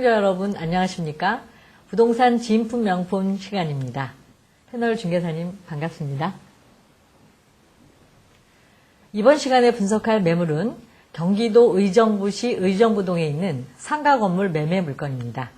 시청자 여러분 안녕하십니까? 부동산 진품 명품 시간입니다. 패널 중개사님 반갑습니다. 이번 시간에 분석할 매물은 경기도 의정부시 의정부동에 있는 상가 건물 매매 물건입니다.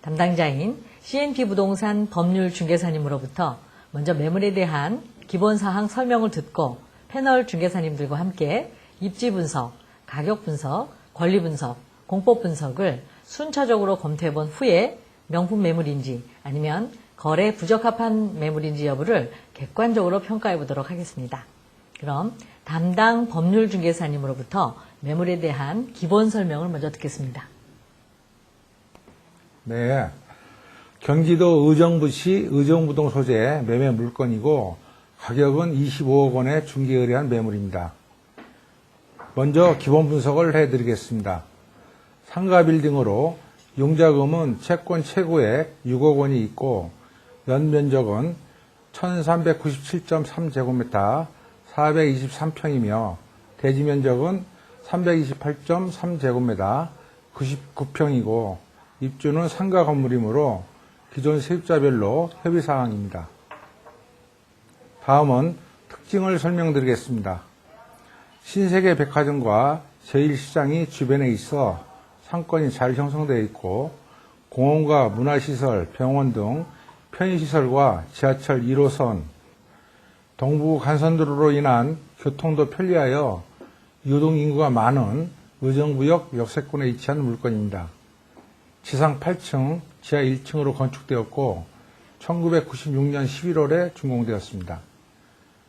담당자인 CNP 부동산 법률 중개사님으로부터 먼저 매물에 대한 기본 사항 설명을 듣고 패널 중개사님들과 함께 입지 분석, 가격 분석, 권리 분석, 공법 분석을 순차적으로 검토해 본 후에 명품 매물인지 아니면 거래 부적합한 매물인지 여부를 객관적으로 평가해 보도록 하겠습니다. 그럼 담당 법률 중개사님으로부터 매물에 대한 기본 설명을 먼저 듣겠습니다. 네. 경기도 의정부시 의정부동 소재 매매 물건이고 가격은 25억 원에 중개 의뢰한 매물입니다. 먼저 기본 분석을 해드리겠습니다. 상가 빌딩으로 용자금은 채권 최고액 6억 원이 있고 연면적은 1397.3제곱미터 423평이며 대지 면적은 328.3제곱미터 99평이고 입주는 상가 건물이므로 기존 세입자별로 협의 사항입니다. 다음은 특징을 설명드리겠습니다. 신세계 백화점과 제1시장이 주변에 있어 상권이 잘 형성되어 있고 공원과 문화시설, 병원 등 편의시설과 지하철 1호선, 동부 간선도로로 인한 교통도 편리하여 유동인구가 많은 의정부역 역세권에 위치한 물건입니다. 지상 8층, 지하 1층으로 건축되었고 1996년 11월에 준공되었습니다.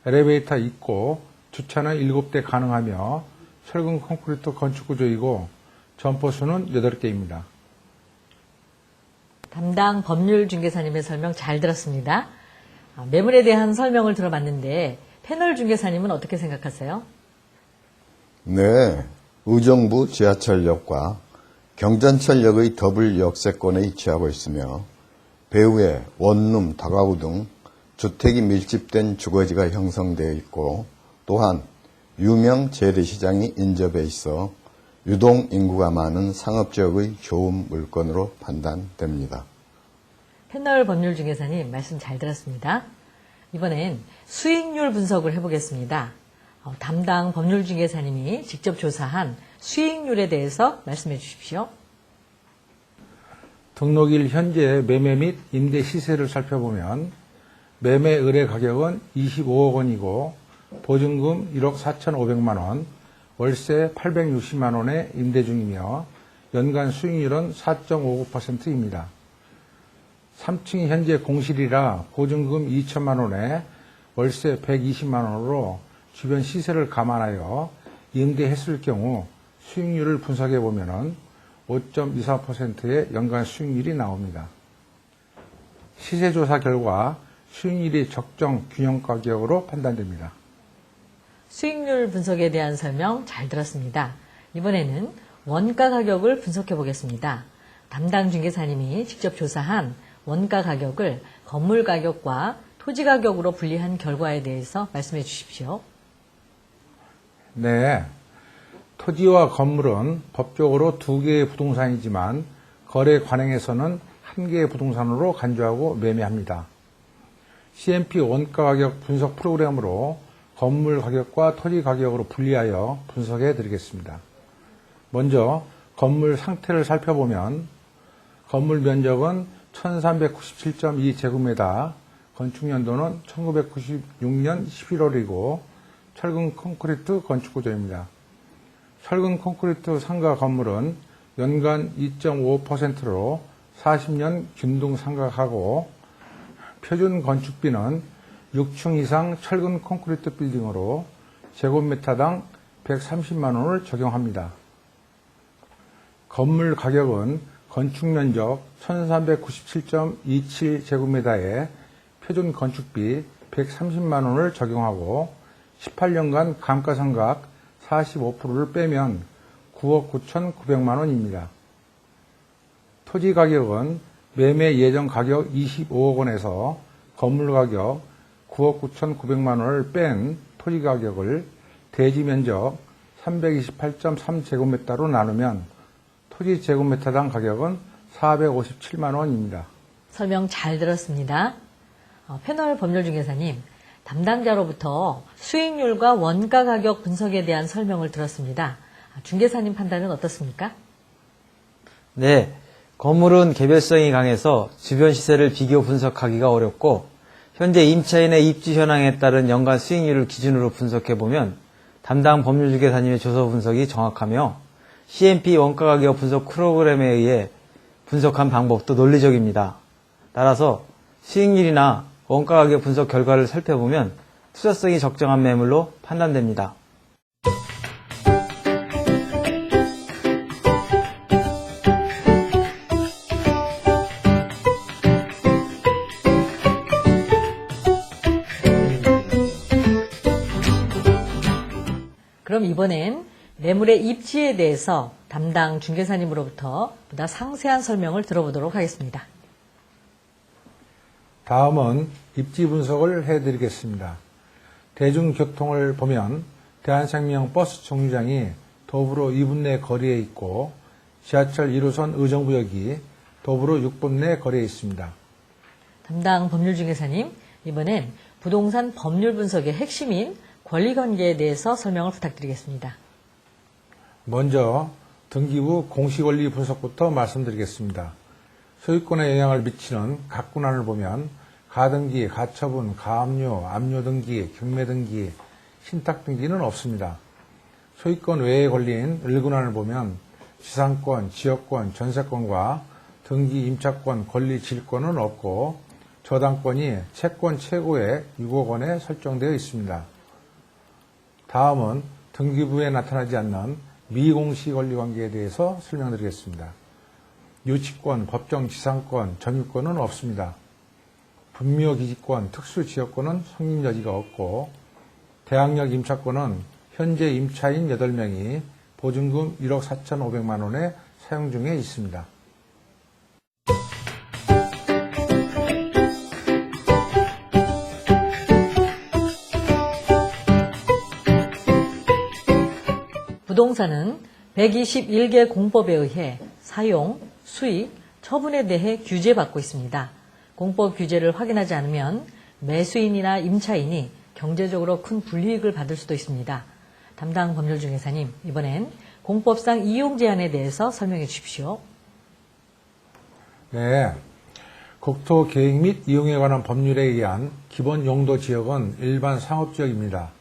엘리베이터 있고 주차는 7대 가능하며 철근 콘크리트 건축 구조이고 점포수는 8개입니다. 담당 법률 중개사님의 설명 잘 들었습니다. 아, 매물에 대한 설명을 들어봤는데 패널 중개사님은 어떻게 생각하세요? 네, 의정부 지하철역과 경전철역의 더블 역세권에 위치하고 있으며 배후에 원룸, 다가구 등 주택이 밀집된 주거지가 형성되어 있고 또한 유명 재래시장이 인접해 있어 유동 인구가 많은 상업 지역의 좋은 물건으로 판단됩니다. 패널 법률 중개사님 말씀 잘 들었습니다. 이번엔 수익률 분석을 해보겠습니다. 어, 담당 법률 중개사님이 직접 조사한 수익률에 대해서 말씀해 주십시오. 등록일 현재 매매 및 임대 시세를 살펴보면 매매 의뢰 가격은 25억 원이고 보증금 1억 4,500만 원, 월세 860만 원에 임대 중이며 연간 수익률은 4.59%입니다. 3층이 현재 공실이라 보증금 2천만 원에 월세 120만 원으로 주변 시세를 감안하여 임대했을 경우 수익률을 분석해 보면은 5.24%의 연간 수익률이 나옵니다. 시세조사 결과 수익률이 적정 균형 가격으로 판단됩니다. 수익률 분석에 대한 설명 잘 들었습니다. 이번에는 원가 가격을 분석해 보겠습니다. 담당 중개사님이 직접 조사한 원가 가격을 건물 가격과 토지 가격으로 분리한 결과에 대해서 말씀해 주십시오. 네. 토지와 건물은 법적으로 두 개의 부동산이지만 거래 관행에서는 한 개의 부동산으로 간주하고 매매합니다. CMP 원가 가격 분석 프로그램으로 건물 가격과 토지 가격으로 분리하여 분석해 드리겠습니다. 먼저 건물 상태를 살펴보면 건물 면적은 1397.2제곱미터, 건축 연도는 1996년 11월이고 철근 콘크리트 건축 구조입니다. 철근 콘크리트 상가 건물은 연간 2.5%로 40년 균등 상각하고 표준 건축비는 6층 이상 철근 콘크리트 빌딩으로 제곱미터당 130만 원을 적용합니다. 건물 가격은 건축 면적 1397.27제곱미터에 표준 건축비 130만 원을 적용하고 18년간 감가상각 45%를 빼면 9억 9,900만 원입니다. 토지 가격은 매매 예정 가격 25억 원에서 건물 가격 9억 9,900만 원을 뺀 토지 가격을 대지 면적 328.3제곱미터로 나누면 토지 제곱미터당 가격은 457만 원입니다. 설명 잘 들었습니다. 어, 패널 법률중개사님, 담당자로부터 수익률과 원가 가격 분석에 대한 설명을 들었습니다. 아, 중개사님 판단은 어떻습니까? 네, 건물은 개별성이 강해서 주변 시세를 비교 분석하기가 어렵고 현재 임차인의 입지 현황에 따른 연간 수익률을 기준으로 분석해 보면 담당 법률주계사님의 조서 분석이 정확하며 CMP 원가 가격 분석 프로그램에 의해 분석한 방법도 논리적입니다. 따라서 수익률이나 원가 가격 분석 결과를 살펴보면 투자성이 적정한 매물로 판단됩니다. 이번엔 매물의 입지에 대해서 담당 중개사님으로부터 보다 상세한 설명을 들어보도록 하겠습니다. 다음은 입지 분석을 해드리겠습니다. 대중교통을 보면 대한생명 버스 정류장이 도보로 2분 내 거리에 있고 지하철 1호선 의정부역이 도보로 6분 내 거리에 있습니다. 담당 법률중개사님, 이번엔 부동산 법률 분석의 핵심인 권리관계에 대해서 설명을 부탁드리겠습니다. 먼저 등기부 공시권리 분석부터 말씀드리겠습니다. 소유권에 영향을 미치는 각 군안을 보면 가등기, 가처분, 가압류, 압류등기, 경매등기, 신탁등기는 없습니다. 소유권 외에 걸린 을군안을 보면 지상권, 지역권, 전세권과 등기, 임차권, 권리, 질권은 없고 저당권이 채권 최고의 6억 원에 설정되어 있습니다. 다음은 등기부에 나타나지 않는 미공시 권리 관계에 대해서 설명드리겠습니다. 유치권, 법정 지상권, 점유권은 없습니다. 분묘 기지권, 특수 지역권은 성립 여지가 없고 대항력 임차권은 현재 임차인 8명이 보증금 1억 4,500만 원에 사용 중에 있습니다. 부동산은 121개 공법에 의해 사용, 수익, 처분에 대해 규제받고 있습니다. 공법 규제를 확인하지 않으면 매수인이나 임차인이 경제적으로 큰 불이익을 받을 수도 있습니다. 담당 법률중개사님, 이번엔 공법상 이용 제한에 대해서 설명해 주십시오. 네. 국토 계획 및 이용에 관한 법률에 의한 기본 용도 지역은 일반 상업지역입니다.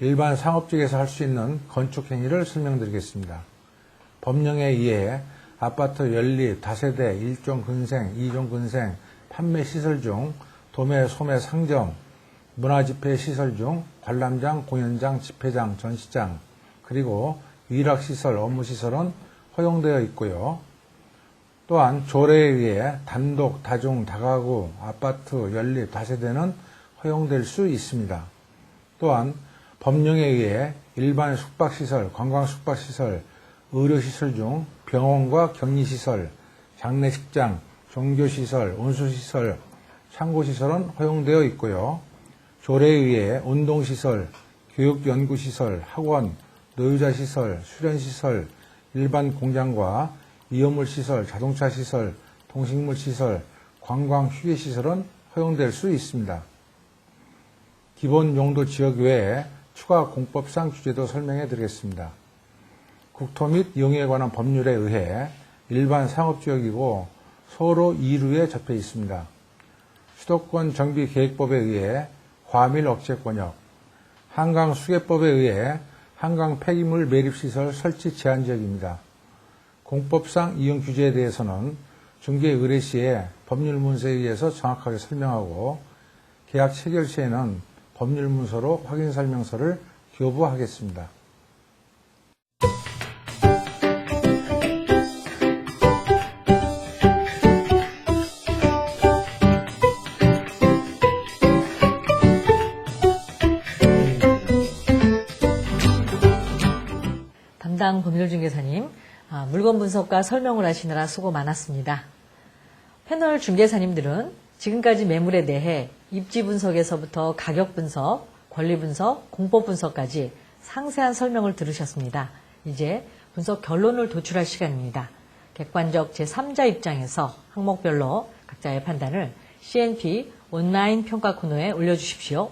일반 상업지역에서 할 수 있는 건축 행위를 설명드리겠습니다. 법령에 의해 아파트 연립, 다세대, 일종 근생, 이종 근생, 판매 시설 중 도매, 소매, 상점, 문화집회 시설 중 관람장, 공연장, 집회장, 전시장, 그리고 위락시설, 업무시설은 허용되어 있고요. 또한 조례에 의해 단독, 다중, 다가구, 아파트, 연립, 다세대는 허용될 수 있습니다. 또한 법령에 의해 일반 숙박시설, 관광숙박시설, 의료시설 중 병원과 격리시설, 장례식장, 종교시설, 온수시설, 창고시설은 허용되어 있고요. 조례에 의해 운동시설, 교육연구시설, 학원, 노유자시설, 수련시설, 일반 공장과 이어물시설, 자동차시설, 동식물시설, 관광휴게시설은 허용될 수 있습니다. 기본 용도 지역 외에 추가 공법상 규제도 설명해 드리겠습니다. 국토 및 이용에 관한 법률에 의해 일반 상업지역이고 서로 2루에 접해 있습니다. 수도권 정비계획법에 의해 과밀 억제권역, 한강 수계법에 의해 한강 폐기물 매립시설 설치 제한 지역입니다. 공법상 이용 규제에 대해서는 중개 의뢰 시에 법률 문서에 의해서 정확하게 설명하고 계약 체결 시에는 법률 문서로 확인 설명서를 교부하겠습니다. 담당 법률중개사님, 아, 물건 분석과 설명을 하시느라 수고 많았습니다. 패널 중개사님들은 지금까지 매물에 대해 입지 분석에서부터 가격 분석, 권리 분석, 공법 분석까지 상세한 설명을 들으셨습니다. 이제 분석 결론을 도출할 시간입니다. 객관적 제3자 입장에서 항목별로 각자의 판단을 CNP 온라인 평가 코너에 올려주십시오.